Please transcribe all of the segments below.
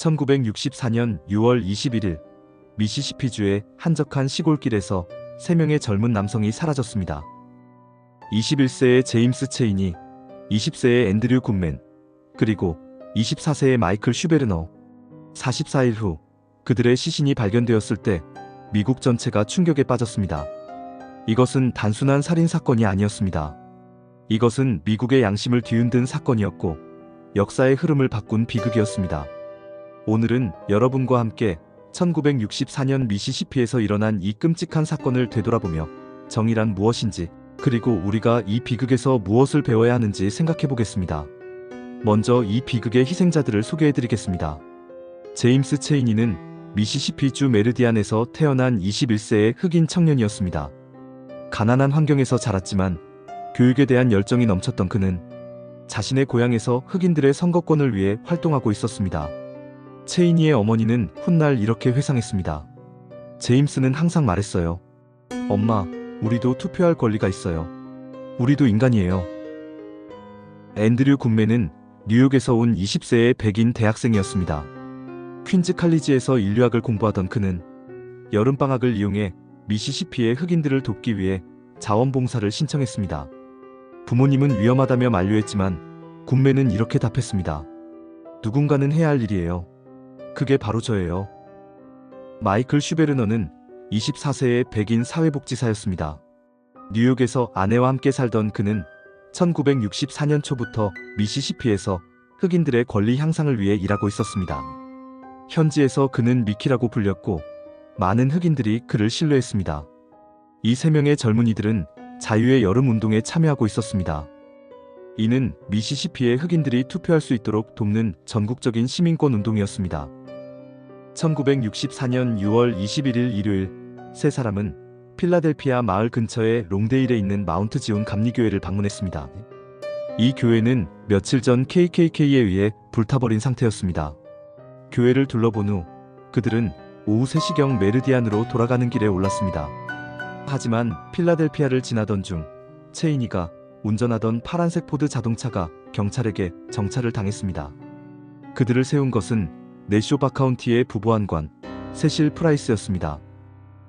1964년 6월 21일 미시시피주의 한적한 시골길에서 3명의 젊은 남성이 사라졌습니다. 21세의 제임스 체인이, 20세의 앤드류 굿맨, 그리고 24세의 마이클 슈베르너. 44일 후 그들의 시신이 발견되었을 때 미국 전체가 충격에 빠졌습니다. 이것은 단순한 살인 사건이 아니었습니다. 이것은 미국의 양심을 뒤흔든 사건이었고 역사의 흐름을 바꾼 비극이었습니다. 오늘은 여러분과 함께 1964년 미시시피에서 일어난 이 끔찍한 사건을 되돌아보며 정의란 무엇인지 그리고 우리가 이 비극에서 무엇을 배워야 하는지 생각해 보겠습니다. 먼저 이 비극의 희생자들을 소개해 드리겠습니다. 제임스 체이니는 미시시피주 메르디안에서 태어난 21세의 흑인 청년이었습니다. 가난한 환경에서 자랐지만 교육에 대한 열정이 넘쳤던 그는 자신의 고향에서 흑인들의 선거권을 위해 활동하고 있었습니다. 체이니의 어머니는 훗날 이렇게 회상했습니다. 제임스는 항상 말했어요. 엄마, 우리도 투표할 권리가 있어요. 우리도 인간이에요. 앤드류 굿맨은 뉴욕에서 온 20세의 백인 대학생이었습니다. 퀸즈 칼리지에서 인류학을 공부하던 그는 여름방학을 이용해 미시시피의 흑인들을 돕기 위해 자원봉사를 신청했습니다. 부모님은 위험하다며 만류했지만 굿맨은 이렇게 답했습니다. 누군가는 해야 할 일이에요. 그게 바로 저예요. 마이클 슈베르너는 24세의 백인 사회복지사였습니다. 뉴욕에서 아내와 함께 살던 그는 1964년 초부터 미시시피에서 흑인들의 권리 향상을 위해 일하고 있었습니다. 현지에서 그는 미키라고 불렸고 많은 흑인들이 그를 신뢰했습니다. 이 세 명의 젊은이들은 자유의 여름 운동에 참여하고 있었습니다. 이는 미시시피의 흑인들이 투표할 수 있도록 돕는 전국적인 시민권 운동이었습니다. 1964년 6월 21일 일요일 세 사람은 필라델피아 마을 근처의 롱데일에 있는 마운트 지온 감리교회를 방문했습니다. 이 교회는 며칠 전 KKK에 의해 불타버린 상태였습니다. 교회를 둘러본 후 그들은 오후 3시경 메르디안으로 돌아가는 길에 올랐습니다. 하지만 필라델피아를 지나던 중 체이니가 운전하던 파란색 포드 자동차가 경찰에게 정차를 당했습니다. 그들을 세운 것은 내쇼바 카운티의 부보안관 세실 프라이스였습니다.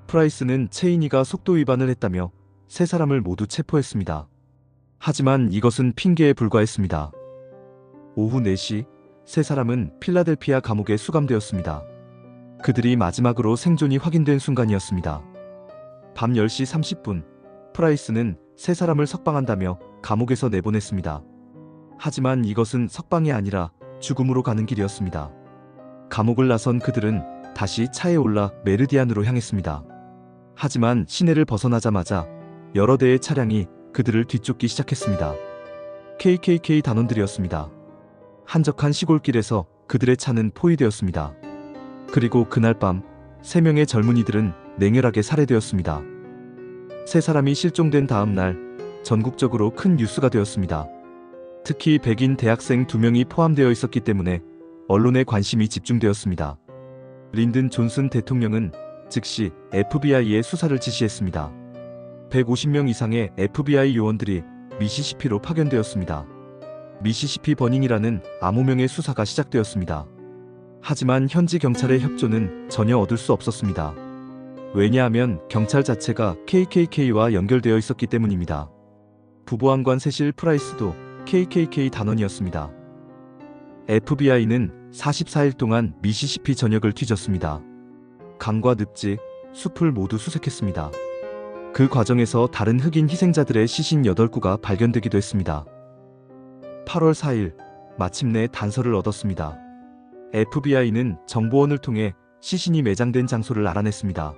프라이스는 체이니가 속도 위반을 했다며 세 사람을 모두 체포했습니다. 하지만 이것은 핑계에 불과했습니다. 오후 4시 세 사람은 필라델피아 감옥에 수감되었습니다. 그들이 마지막으로 생존이 확인된 순간이었습니다. 밤 10시 30분 프라이스는 세 사람을 석방한다며 감옥에서 내보냈습니다. 하지만 이것은 석방이 아니라 죽음으로 가는 길이었습니다. 감옥을 나선 그들은 다시 차에 올라 메르디안으로 향했습니다. 하지만 시내를 벗어나자마자 여러 대의 차량이 그들을 뒤쫓기 시작했습니다. KKK 단원들이었습니다. 한적한 시골길에서 그들의 차는 포위되었습니다. 그리고 그날 밤세 명의 젊은이들은 냉혈하게 살해되었습니다. 세 사람이 실종된 다음 날 전국적으로 큰 뉴스가 되었습니다. 특히 백인 대학생 두 명이 포함되어 있었기 때문에 언론의 관심이 집중되었습니다. 린든 존슨 대통령은 즉시 FBI에 수사를 지시했습니다. 150명 이상의 FBI 요원들이 미시시피로 파견되었습니다. 미시시피 버닝이라는 암호명의 수사가 시작되었습니다. 하지만 현지 경찰의 협조는 전혀 얻을 수 없었습니다. 왜냐하면 경찰 자체가 KKK와 연결되어 있었기 때문입니다. 부보안관 세실 프라이스도 KKK 단원이었습니다. FBI는 44일 동안 미시시피 전역을 뒤졌습니다. 강과 늪지, 숲을 모두 수색했습니다. 그 과정에서 다른 흑인 희생자들의 시신 8구가 발견되기도 했습니다. 8월 4일, 마침내 단서를 얻었습니다. FBI는 정보원을 통해 시신이 매장된 장소를 알아냈습니다.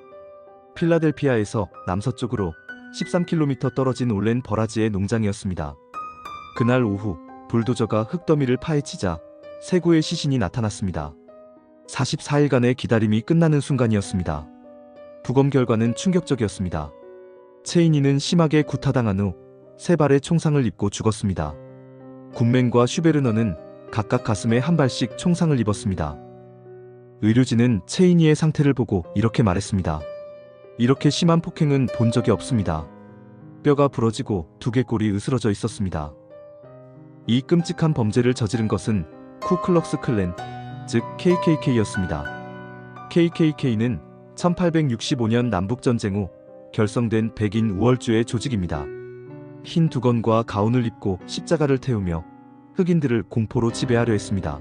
필라델피아에서 남서쪽으로 13km 떨어진 올렌 버라지의 농장이었습니다. 그날 오후 불도저가 흙더미를 파헤치자 세 구의 시신이 나타났습니다. 44일간의 기다림이 끝나는 순간이었습니다. 부검 결과는 충격적이었습니다. 체이니는 심하게 구타당한 후 세 발의 총상을 입고 죽었습니다. 굿맨과 슈베르너는 각각 가슴에 한 발씩 총상을 입었습니다. 의료진은 체이니의 상태를 보고 이렇게 말했습니다. 이렇게 심한 폭행은 본 적이 없습니다. 뼈가 부러지고 두개골이 으스러져 있었습니다. 이 끔찍한 범죄를 저지른 것은 쿠클럭스 클랜 즉 KKK였습니다. KKK는 1865년 남북전쟁 후 결성된 백인 우월주의 조직입니다. 흰 두건과 가운을 입고 십자가를 태우며 흑인들을 공포로 지배하려 했습니다.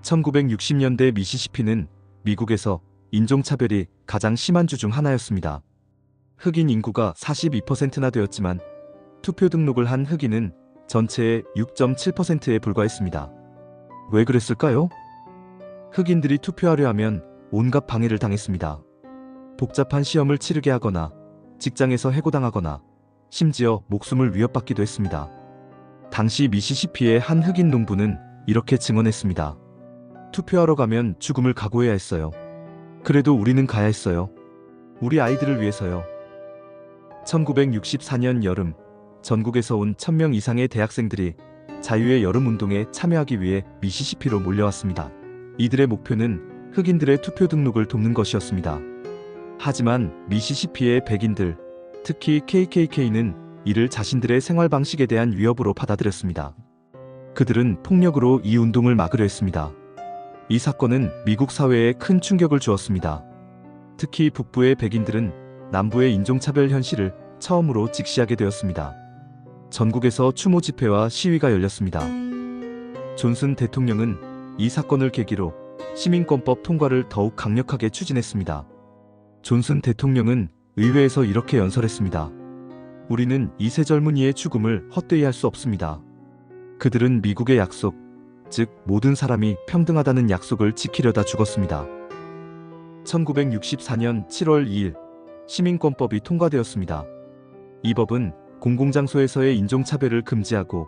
1960년대 미시시피는 미국에서 인종차별이 가장 심한 주 중 하나였습니다. 흑인 인구가 42%나 되었지만 투표 등록을 한 흑인은 전체의 6.7%에 불과했습니다. 왜 그랬을까요? 흑인들이 투표하려 하면 온갖 방해를 당했습니다. 복잡한 시험을 치르게 하거나 직장에서 해고당하거나 심지어 목숨을 위협받기도 했습니다. 당시 미시시피의 한 흑인 농부는 이렇게 증언했습니다. 투표하러 가면 죽음을 각오해야 했어요. 그래도 우리는 가야 했어요. 우리 아이들을 위해서요. 1964년 여름 전국에서 온 1000명 이상의 대학생들이 자유의 여름 운동에 참여하기 위해 미시시피로 몰려왔습니다. 이들의 목표는 흑인들의 투표 등록을 돕는 것이었습니다. 하지만 미시시피의 백인들, 특히 KKK는 이를 자신들의 생활 방식에 대한 위협으로 받아들였습니다. 그들은 폭력으로 이 운동을 막으려 했습니다. 이 사건은 미국 사회에 큰 충격을 주었습니다. 특히 북부의 백인들은 남부의 인종차별 현실을 처음으로 직시하게 되었습니다. 전국에서 추모 집회와 시위가 열렸습니다. 존슨 대통령은 이 사건을 계기로 시민권법 통과를 더욱 강력하게 추진했습니다. 존슨 대통령은 의회에서 이렇게 연설했습니다. 우리는 이 세 젊은이의 죽음을 헛되이 할 수 없습니다. 그들은 미국의 약속, 즉 모든 사람이 평등하다는 약속을 지키려다 죽었습니다. 1964년 7월 2일 시민권법이 통과되었습니다. 이 법은 공공장소에서의 인종차별을 금지하고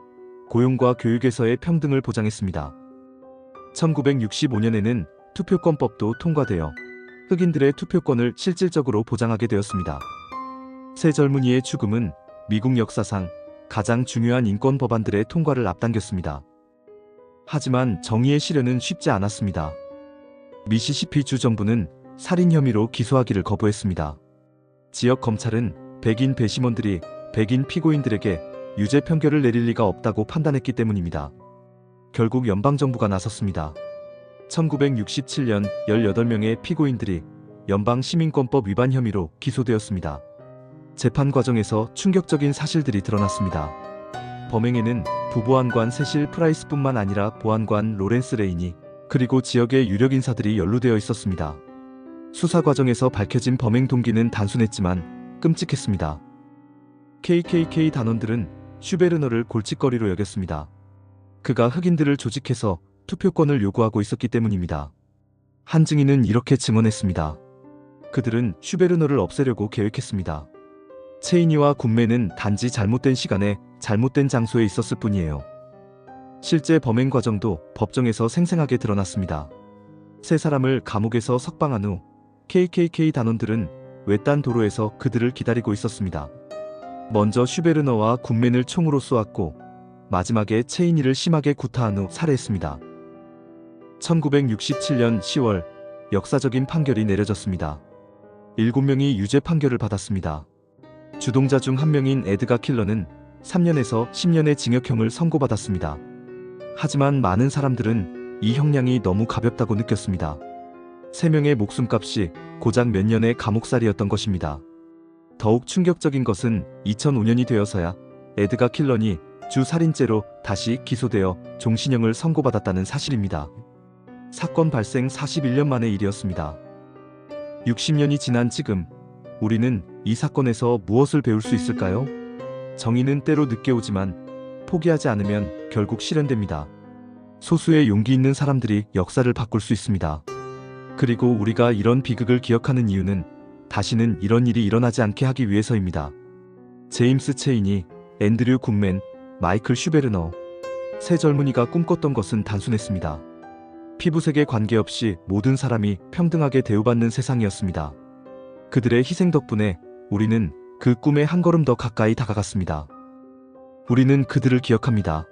고용과 교육에서의 평등을 보장했습니다. 1965년에는 투표권법도 통과되어 흑인들의 투표권을 실질적으로 보장하게 되었습니다. 새 젊은이의 죽음은 미국 역사상 가장 중요한 인권 법안들의 통과를 앞당겼습니다. 하지만 정의의 실현은 쉽지 않았습니다. 미시시피 주 정부는 살인 혐의로 기소하기를 거부했습니다. 지역 검찰은 백인 배심원들이 백인 피고인들에게 유죄 판결을 내릴 리가 없다고 판단했기 때문입니다. 결국 연방정부가 나섰습니다. 1967년 18명의 피고인들이 연방시민권법 위반 혐의로 기소되었습니다. 재판 과정에서 충격적인 사실들이 드러났습니다. 범행에는 부보안관 세실 프라이스뿐만 아니라 보안관 로렌스 레인이 그리고 지역의 유력 인사들이 연루되어 있었습니다. 수사 과정에서 밝혀진 범행 동기는 단순했지만 끔찍했습니다. KKK 단원들은 슈베르너를 골칫거리로 여겼습니다. 그가 흑인들을 조직해서 투표권을 요구하고 있었기 때문입니다. 한 증인은 이렇게 증언했습니다. 그들은 슈베르너를 없애려고 계획했습니다. 체이니와 군매는 단지 잘못된 시간에 잘못된 장소에 있었을 뿐이에요. 실제 범행 과정도 법정에서 생생하게 드러났습니다. 세 사람을 감옥에서 석방한 후 KKK 단원들은 외딴 도로에서 그들을 기다리고 있었습니다. 먼저 슈베르너와 군맨을 총으로 쏘았고 마지막에 체이니를 심하게 구타한 후 살해했습니다. 1967년 10월 역사적인 판결이 내려졌습니다. 7명이 유죄 판결을 받았습니다. 주동자 중 한 명인 에드가 킬러는 3년에서 10년의 징역형을 선고받았습니다. 하지만 많은 사람들은 이 형량이 너무 가볍다고 느꼈습니다. 3명의 목숨값이 고작 몇 년의 감옥살이였던 것입니다. 더욱 충격적인 것은 2005년이 되어서야 에드가 킬런이 주 살인죄로 다시 기소되어 종신형을 선고받았다는 사실입니다. 사건 발생 41년 만의 일이었습니다. 60년이 지난 지금 우리는 이 사건에서 무엇을 배울 수 있을까요? 정의는 때로 늦게 오지만 포기하지 않으면 결국 실현됩니다. 소수의 용기 있는 사람들이 역사를 바꿀 수 있습니다. 그리고 우리가 이런 비극을 기억하는 이유는 다시는 이런 일이 일어나지 않게 하기 위해서입니다. 제임스 체인이 앤드류 굿맨, 마이클 슈베르너 세 젊은이가 꿈꿨던 것은 단순했습니다. 피부색에 관계없이 모든 사람이 평등하게 대우받는 세상이었습니다. 그들의 희생 덕분에 우리는 그 꿈에 한 걸음 더 가까이 다가갔습니다. 우리는 그들을 기억합니다.